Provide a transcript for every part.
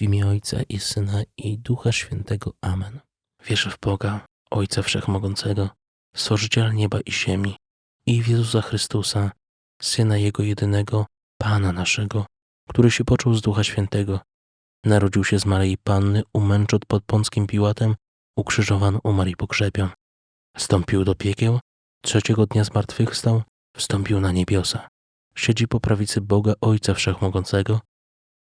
W imię Ojca i Syna i Ducha Świętego. Amen. Wierzę w Boga, Ojca Wszechmogącego, Stworzyciela nieba i ziemi i w Jezusa Chrystusa, Syna Jego jedynego, Pana naszego, który się począł z Ducha Świętego, narodził się z Maryi Panny, umęczot pod Pąckim Piłatem, ukrzyżowany, umarł i pogrzebion. Wstąpił do piekieł, trzeciego dnia zmartwychwstał, wstąpił na niebiosa. Siedzi po prawicy Boga Ojca Wszechmogącego,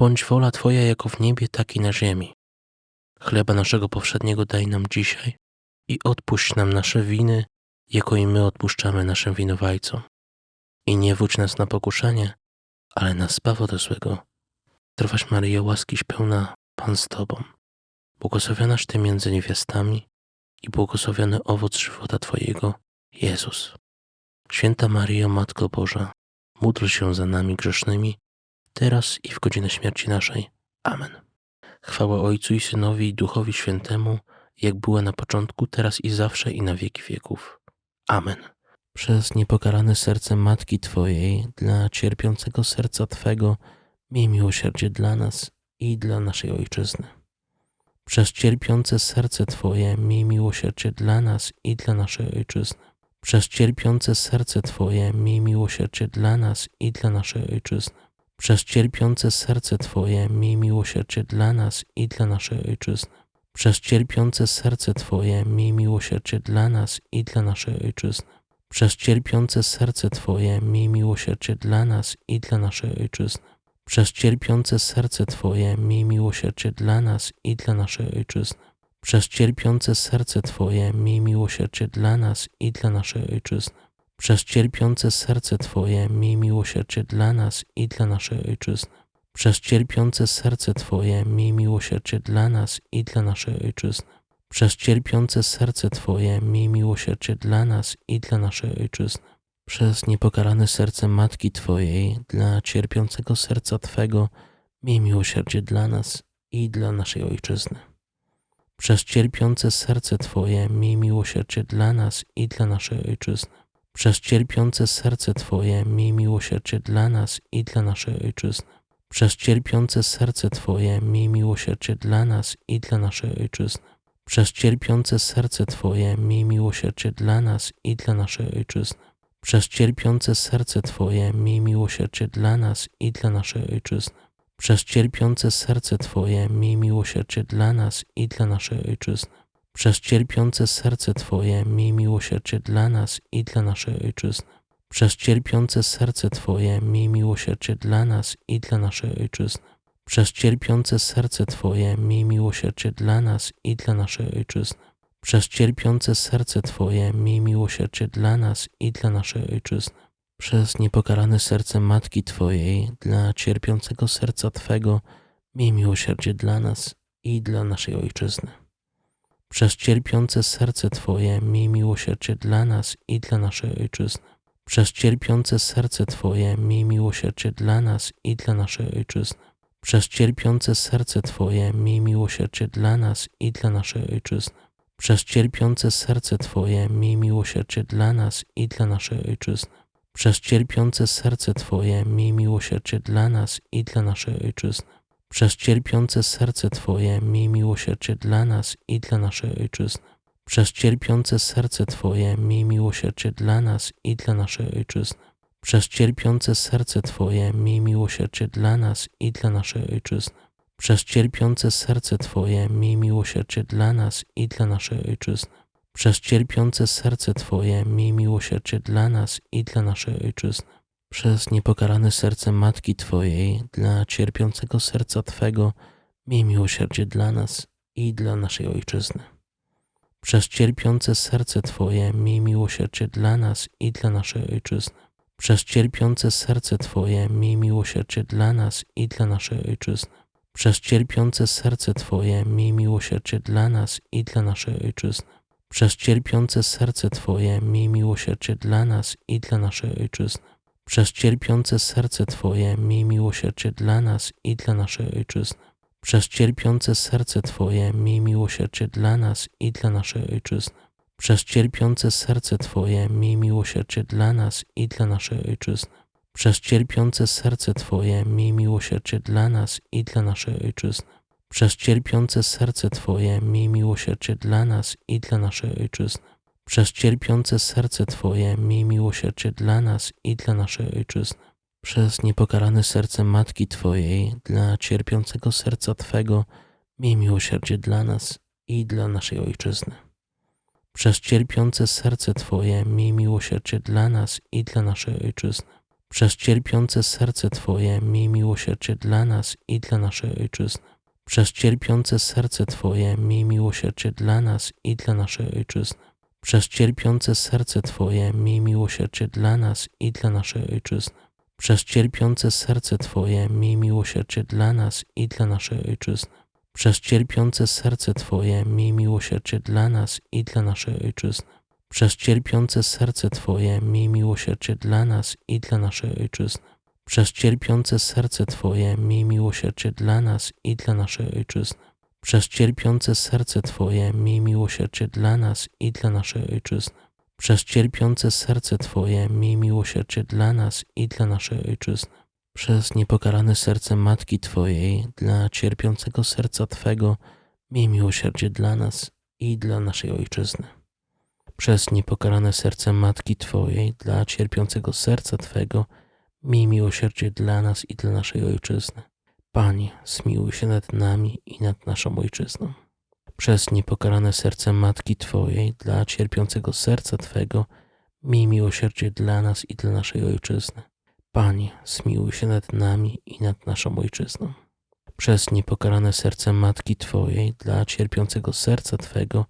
bądź wola Twoja jako w niebie, tak i na ziemi. Chleba naszego powszedniego daj nam dzisiaj i odpuść nam nasze winy, jako i my odpuszczamy naszym winowajcom. I nie wódź nas na pokuszenie, ale nas zbaw ode złego. Trwaś Maryjo, łaskiś pełna, Pan z Tobą. Błogosławionaś Ty między niewiastami i błogosławiony owoc żywota Twojego, Jezus. Święta Maryjo, Matko Boża, módl się za nami grzesznymi, teraz i w godzinę śmierci naszej. Amen. Chwała Ojcu i Synowi i Duchowi Świętemu, jak była na początku, teraz i zawsze i na wieki wieków. Amen. Przez niepokalane serce Matki Twojej, dla cierpiącego serca Twego, miej miłosierdzie dla nas i dla naszej Ojczyzny. Przez cierpiące serce Twoje, miej miłosierdzie dla nas i dla naszej Ojczyzny. Przez cierpiące serce Twoje, miej miłosierdzie dla nas i dla naszej Ojczyzny. Przez cierpiące serce Twoje, miej miłosierdzie dla nas i dla naszej Ojczyzny. Przez cierpiące serce Twoje, miej miłosierdzie dla nas i dla naszej Ojczyzny. Przez cierpiące serce Twoje, miej miłosierdzie dla nas i dla naszej Ojczyzny. Przez cierpiące serce Twoje, miej miłosierdzie dla nas i dla naszej Ojczyzny. Przez cierpiące serce Twoje, miej miłosierdzie dla nas i dla naszej Ojczyzny. Przez cierpiące serce Twoje, miej miłosierdzie dla nas i dla naszej Ojczyzny. Przez cierpiące serce Twoje, miej miłosierdzie dla nas i dla naszej Ojczyzny. Przez cierpiące serce Twoje, miej miłosierdzie dla nas i dla naszej Ojczyzny. Przez niepokalane serce Matki Twojej, dla cierpiącego serca Twego, miej miłosierdzie dla nas i dla naszej Ojczyzny. Przez cierpiące serce Twoje, miej miłosierdzie dla nas i dla naszej Ojczyzny. Przez cierpiące serce Twoje, miej miłosierdzie dla nas i dla naszej Ojczyzny. Przez cierpiące serce Twoje, miej miłosierdzie dla nas i dla naszej Ojczyzny. Przez cierpiące serce Twoje, miej miłosierdzie dla nas i dla naszej Ojczyzny. Przez cierpiące serce Twoje, miej miłosierdzie dla nas i dla naszej Ojczyzny. Przez cierpiące serce Twoje, miej miłosierdzie dla nas i dla naszej Ojczyzny. Przez cierpiące serce Twoje, miej miłosierdzie dla nas i dla naszej Ojczyzny. Przez cierpiące serce Twoje, miej miłosierdzie dla nas i dla naszej Ojczyzny. Przez cierpiące serce Twoje, miej miłosierdzie dla nas i dla naszej Ojczyzny. Przez cierpiące serce Twoje, miej miłosierdzie dla nas i dla naszej Ojczyzny. Przez niepokalane serce Matki Twojej, dla cierpiącego serca Twego, miej miłosierdzie dla nas i dla naszej Ojczyzny. Przez cierpiące serce Twoje, miej miłosierdzie dla nas i dla naszej Ojczyzny. Przez cierpiące serce Twoje, miej miłosierdzie dla nas i dla naszej Ojczyzny. Przez cierpiące serce Twoje, miej miłosierdzie dla nas i dla naszej Ojczyzny. Przez cierpiące serce Twoje, miej miłosierdzie dla nas i dla naszej Ojczyzny. Przez cierpiące serce Twoje, miej miłosierdzie dla nas i dla naszej Ojczyzny. Przez cierpiące serce Twoje, miej miłosierdzie dla nas i dla naszej Ojczyzny. Przez cierpiące serce Twoje, miej miłosierdzie dla nas i dla naszej Ojczyzny. Przez cierpiące serce Twoje, miej miłosierdzie dla nas i dla naszej Ojczyzny. Przez cierpiące serce Twoje miej miłosierdzie dla nas i dla naszej Ojczyzny. Przez cierpiące serce Twoje miej miłosierdzie dla nas i dla naszej Ojczyzny. Przez niepokarane serce Matki Twojej, dla cierpiącego serca Twego, miej miłosierdzie dla nas i dla naszej Ojczyzny. Przez cierpiące serce Twoje miej miłosierdzie dla nas i dla naszej Ojczyzny. Przez cierpiące serce Twoje miej miłosierdzie dla nas i dla naszej Ojczyzny. Przez cierpiące serce Twoje miej miłosierdzie dla nas i dla naszej Ojczyzny. Przez cierpiące serce Twoje miej miłosierdzie dla nas i dla naszej Ojczyzny. Przez cierpiące serce Twoje miej miłosierdzie dla nas i dla naszej Ojczyzny. Przez cierpiące serce Twoje miej miłosierdzie dla nas i dla naszej Ojczyzny. Przez cierpiące serce Twoje miej miłosierdzie dla nas i dla naszej Ojczyzny. Przez cierpiące serce Twoje miej miłosierdzie dla nas i dla naszej Ojczyzny. Przez cierpiące serce Twoje miej miłosierdzie dla nas i dla naszej Ojczyzny. Przez cierpiące serce Twoje miej miłosierdzie dla nas i dla naszej Ojczyzny. Przez niepokarane serce Matki Twojej, dla cierpiącego serca Twego, miej miłosierdzie dla nas i dla naszej Ojczyzny. Przez cierpiące serce Twoje miej miłosierdzie dla nas i dla naszej Ojczyzny. Przez cierpiące serce Twoje miej miłosierdzie dla nas i dla naszej Ojczyzny. Przez cierpiące serce Twoje miej miłosierdzie dla nas i dla naszej Ojczyzny. Przez cierpiące serce Twoje miej miłosierdzie dla nas i dla naszej Ojczyzny. Przez cierpiące serce Twoje miej miłosierdzie dla nas i dla naszej Ojczyzny. Przez cierpiące serce Twoje miej miłosierdzie dla nas i dla naszej Ojczyzny. Przez cierpiące serce Twoje miej miłosierdzie dla nas i dla naszej Ojczyzny. Przez cierpiące serce Twoje miej miłosierdzie dla nas i dla naszej Ojczyzny. Przez cierpiące serce Twoje miej miłosierdzie dla nas i dla naszej Ojczyzny. Przez cierpiące serce Twoje miej miłosierdzie dla nas i dla naszej Ojczyzny. Przez niepokarane serce Matki Twojej, dla cierpiącego serca Twego, miej miłosierdzie dla nas i dla naszej Ojczyzny. Przez niepokarane serce Matki Twojej, dla cierpiącego serca Twego, miej miłosierdzie dla nas i dla naszej Ojczyzny. Panie, zmiłuj się nad nami i nad naszą Ojczyzną. Przez niepokarane serce Matki Twojej, dla cierpiącego serca Twego, miej miłosierdzie dla nas i dla naszej Ojczyzny. Panie, zmiłuj się nad nami i nad naszą Ojczyzną. Przez niepokarane serce Matki Twojej, dla cierpiącego serca Twego,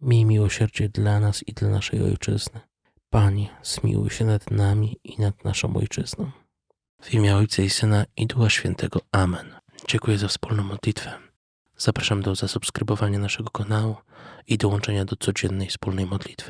miej miłosierdzie dla nas i dla naszej Ojczyzny. Panie, zmiłuj się nad nami i nad naszą Ojczyzną. W imię Ojca i Syna i Ducha Świętego. Amen. Dziękuję za wspólną modlitwę. Zapraszam do zasubskrybowania naszego kanału i dołączenia do codziennej wspólnej modlitwy.